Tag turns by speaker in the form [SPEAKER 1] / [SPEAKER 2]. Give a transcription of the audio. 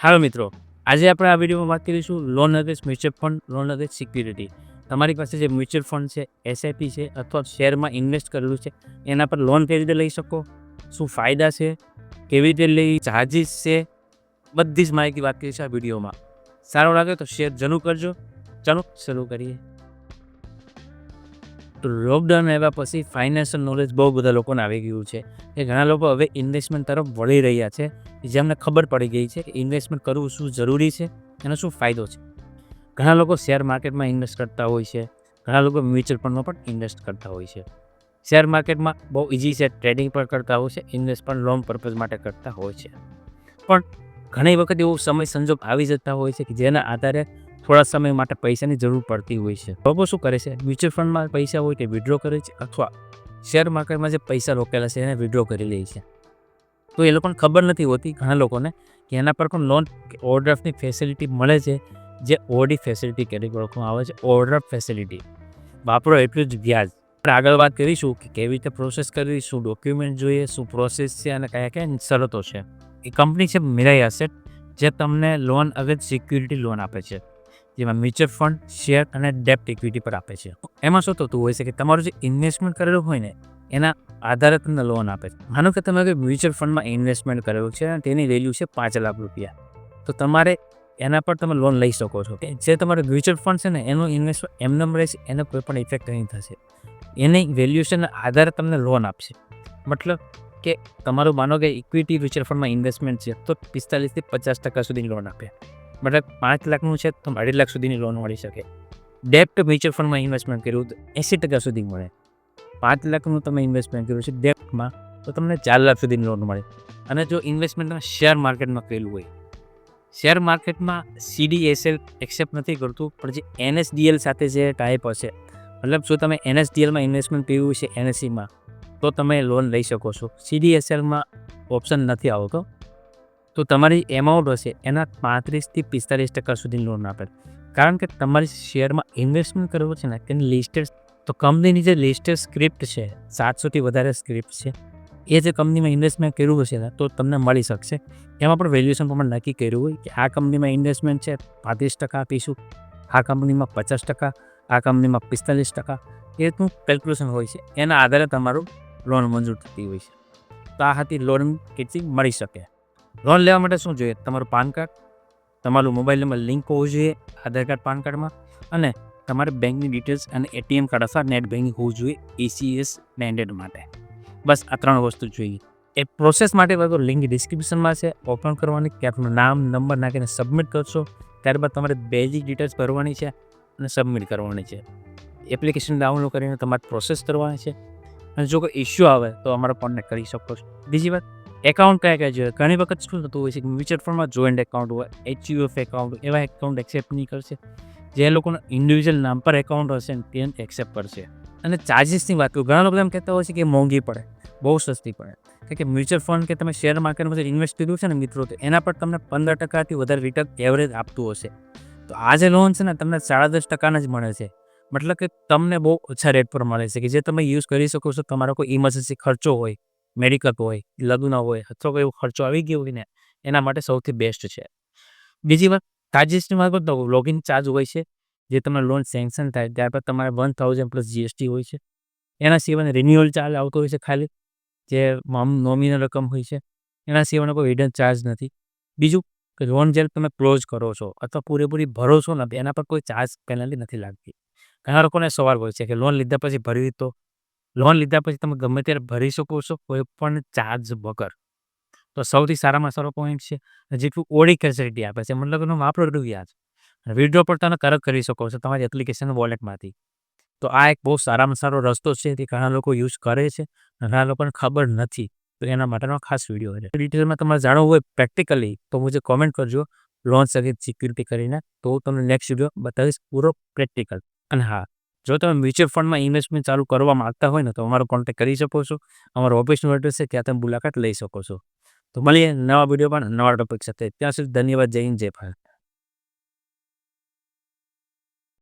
[SPEAKER 1] હાલો મિત્રો, આજે આપણે આ વિડીયોમાં વાત કરીશું loan against mutual fund loan against security તમારી પાસે જે મ્યુચ્યુઅલ ફંડ છે એસઆઈપી છે અથવા શેરમાં ઇન્વેસ્ટ કરેલું છે, એના પર લોન કેવી રીતે લઈ શકો, શું ફાયદા છે, કેવી રીતે લઈ ચાર્જિસ છે, બધી જ માહિતી વાત કરીશું આ વિડીયોમાં. સારો લાગે તો શેર જરૂર કરજો. ચાલો, શરૂ કરીએ. તો લોકડાઉન આવ્યા પછી ફાઇનાન્શિયલ નોલેજ બહુ બધા લોકોને આવી ગયું છે કે ઘણા લોકો હવે ઇન્વેસ્ટમેન્ટ તરફ વળી રહ્યા છે. જેમને ખબર પડી ગઈ છે કે ઇન્વેસ્ટમેન્ટ કરવું શું જરૂરી છે એનો શું ફાયદો છે. ઘણા લોકો શેર માર્કેટમાં ઇન્વેસ્ટ કરતા હોય છે. ઘણા લોકો મ્યુચ્યુઅલ ફંડમાં પણ ઇન્વેસ્ટ કરતા હોય છે. શેર માર્કેટમાં બહુ ઇઝી છે ટ્રેડિંગ પણ કરતા હોય છે ઇન્વેસ્ટ પણ લોન પર્પઝ માટે કરતા હોય છે. પણ ઘણી વખત એવો સમય સંજોગ આવી જતા હોય છે કે જેના આધારે થોડા સમય માટે પૈસાની જરૂર પડતી હોય છે. લોકો શું કરે છે? મ્યુચ્યુઅલ ફંડમાં પૈસા હોય તે વિડ્રો કરે છે? અથવા શેર માર્કેટમાં જે પૈસા રોકેલા છે એને વિડ્રો કરી લે છે? તો એ લોકોને ખબર નથી હોતી ઘણા લોકોને કે એના પર પણ લોન ઓવરડ્રાફ્ટની ફેસિલિટી મળે છે, જે ઓડી ફેસિલિટી તરીકે ઓળખવામાં આવે છે ઓવરડ્રાફ્ટ ફેસિલિટી વાપરો એટલું જ વ્યાજ. આપણે આગળ વાત કરીશું કે કેવી રીતે પ્રોસેસ કરવી, શું ડોક્યુમેન્ટ જોઈએ, શું પ્રોસેસ છે અને કયા કયા શરતો છે. એ કંપની છે મિરાઈ એસેટ જે તમને લોન અગર સિક્યુરિટી લોન આપે છે. જેમાં મ્યુચ્યુઅલ ફંડ, શેર અને ડેપ્ટ ઇક્વિટી પર આપે છે. એમાં શું થતું હોય છે કે તમારું જે ઇન્વેસ્ટમેન્ટ કરેલું હોય ને, એના આધારે તમને લોન આપે છે. માનો કે તમે મ્યુચ્યુઅલ ફંડમાં ઇન્વેસ્ટમેન્ટ કરેલું છે અને તેની વેલ્યુ છે પાંચ લાખ રૂપિયા. તો તમારે એના પર તમે લોન લઈ શકો છો. જે તમારું મ્યુચ્યુઅલ ફંડ છે ને, એનું ઇન્વેસ્ટમેન્ટ એમનેમ રહેશે, એનો કોઈ પણ ઇફેક્ટ નહીં થશે. એની વેલ્યુએશનના આધારે તમને લોન આપશે. મતલબ કે તમારું માનો કે ઇક્વિટી મ્યુચ્યુઅલ ફંડમાં ઇન્વેસ્ટમેન્ટ છે, તો પિસ્તાલીસથી પચાસ ટકા સુધી લોન આપે. મતલબ પાંચ લાખનું છે તો અઢી લાખ સુધીની લોન મળી શકે. ડેપ્ટ મ્યુચ્યુઅલ ફંડમાં ઇન્વેસ્ટમેન્ટ કર્યું તો એંસી ટકા સુધી મળે. પાંચ લાખનું તમે ઇન્વેસ્ટમેન્ટ કર્યું છે ડેપ્ટમાં તો તમને ચાર લાખ સુધીની લોન મળે. અને જો ઇન્વેસ્ટમેન્ટ તમે શેર માર્કેટમાં કરેલું હોય શેર માર્કેટમાં સીડીએસએલ એક્સેપ્ટ નથી કરતું, પણ જે એનએસડીએલ સાથે જે ટાઈપ હશે, મતલબ જો તમે એનએસડીએલમાં ઇન્વેસ્ટમેન્ટ કર્યું છે એનએસસીમાં તો તમે લોન લઈ શકો છો. સીડીએસએલમાં ઓપ્શન નથી આવતો. તો તમારી એમાઉન્ટ હશે એના પાંત્રીસથી પિસ્તાલીસ ટકા સુધી લોન આપે. કારણ કે તમારી શેરમાં ઇન્વેસ્ટમેન્ટ કરવું છે ને તેની લિસ્ટેડ તો કંપનીની જે લિસ્ટેડ સ્ક્રિપ્ટ છે સાતસોથી વધારે સ્ક્રિપ્ટ છે, એ જે કંપનીમાં ઇન્વેસ્ટમેન્ટ કર્યું હશે ને, તો તમને મળી શકશે. એમાં પણ વેલ્યુએશન પ્રમાણે નક્કી કર્યું હોય કે આ કંપનીમાં ઇન્વેસ્ટમેન્ટ છે, પાંત્રીસ ટકા આપીશું. આ કંપનીમાં પચાસ ટકા, આ કંપનીમાં પિસ્તાલીસ ટકા, એ રીતનું કેલ્ક્યુલેશન હોય છે. એના આધારે તમારું લોન મંજૂર થતી હોય છે. તો આ હતી લોન કેટલી મળી શકે. લોન લેવા માટે શું જોઈએ? તમારું પાન કાર્ડ, તમારું મોબાઈલ નંબર લિંક હોવું જોઈએ આધાર કાર્ડ, પાન કાર્ડમાં, અને તમારે બેંકની ડિટેલ્સ અને એટીએમ કાર્ડ અથવા નેટ બેન્કિંગ હોવું જોઈએ એસીએસ મેન્ડેટ માટે. બસ આ ત્રણ વસ્તુ જોઈએ. એ પ્રોસેસ માટે બધો લિંક ડિસ્ક્રિપ્શનમાં છે, ઓપન કરવાની, કે આપનું નામ, નંબર નાખીને સબમિટ કરશો, ત્યારબાદ તમારે બેઝિક ડિટેલ્સ ભરવાની છે અને સબમિટ કરવાની છે. એપ્લિકેશન ડાઉનલોડ કરીને તમારે પ્રોસેસ કરવાની છે. અને જો કોઈ ઇશ્યુ આવે તો અમારો કોન્ટેક્ટ કરી શકો છો. બીજી વાત એકાઉન્ટ કયા કયા જોઈએ ઘણી વખત શું થતું હોય છે કે મ્યુચ્યુઅલ ફંડમાં જોઈન્ટ એકાઉન્ટ હોય એચયુએફ એકાઉન્ટ એવા એકાઉન્ટ એક્સેપ્ટ નહીં કરશે. જે લોકોના ઇન્ડિવિજ્યુઅલ નામ પર એકાઉન્ટ હશે તે એક્સેપ્ટ કરશે. અને ચાર્જિસની વાત કરું, ઘણા લોકો એમ કહેતા હોય છે કે મોંઘી પડે, બહુ સસ્તી પડે. કારણ કે મ્યુચ્યુઅલ ફંડ કે તમે શેર માર્કેટમાં ઇન્વેસ્ટ કર્યું છે ને મિત્રો, તો એના પર તમને પંદર ટકાથી વધારે રિટર્ન એવરેજ આપતું હશે. તો આ જે લોન છે ને તમને સાડા દસ ટકાના જ મળે છે. મતલબ કે તમને બહુ ઓછા રેટ પર મળે છે કે જે તમે યુઝ કરી શકો છો, તમારો કોઈ ઇમરજન્સી ખર્ચો હોય મેડિકલ હોય, લગ્ન હોય, અથવા કોઈ એવો ખર્ચો આવી ગયો હોય ને, એના માટે સૌથી બેસ્ટ છે. બીજી વાત ચાર્જિસની વાત કરું તો લોગિન ચાર્જ હોય છે, જે તમને લોન સેન્કશન થાય ત્યારબાદ તમારે વન થાઉઝન્ડ પ્લસ જીએસટી હોય છે. એના સિવાય રિન્યુઅલ ચાર્જ આવતો હોય છે ખાલી, જે નોમિનલ રકમ હોય છે, એના સિવાયનો કોઈ હિડન ચાર્જ નથી. બીજું કે લોન જ્યારે તમે ક્લોઝ કરો છો, અથવા પૂરેપૂરી ભરો છો ને, એના પર કોઈ ચાર્જ પેનલ્ટી નથી લાગતી. ઘણા લોકોને સવાલ હોય છે કે લોન લીધા પછી ભરવી તો લોન લીધા પછી તમે ગમે ત્યારે ભરી શકો છો, કોઈ પણ ચાર્જ વગર. તો સૌથી સારામાં સારો પોઈન્ટ છે, જેટલું ઓડી ફેસિલિટી આપે છે, મતલબ એનો વાપરો વ્યાજ. વિડ્રો પણ તમે કરક કરી શકો છો તમારી એપ્લિકેશન વોલેટમાંથી તો આ એક બહુ સારામાં સારો રસ્તો છે તે ઘણા લોકો યુઝ કરે છે, ઘણા લોકોને ખબર નથી. તો એના માટેનો ખાસ વીડિયો છે. ડિટેલમાં તમારે જાણવું હોય પ્રેક્ટિકલી તો મુજબ કોમેન્ટ કરજો લોન સહિત સિક્યુરિટી કરીને. તો હું તમને નેક્સ્ટ વીડિયો બતાવીશ, પૂરો પ્રેક્ટિકલ અને હા જો તમે મ્યુચ્યુઅલ ફંડમાં ઇન્વેસ્ટમેન્ટ ચાલુ કરવા માગતા હોય ને, તો અમારો કોન્ટેક્ટ કરી શકો છો. અમારો ઓફિસનું એડ્રેસ છે, ત્યાં તમે મુલાકાત લઈ શકો છો. તો મળીએ નવા વીડિયો પણ નવા ટોપિક સાથે. ત્યાં સુધી ધન્યવાદ. જય હિન્દ, જય ભારત.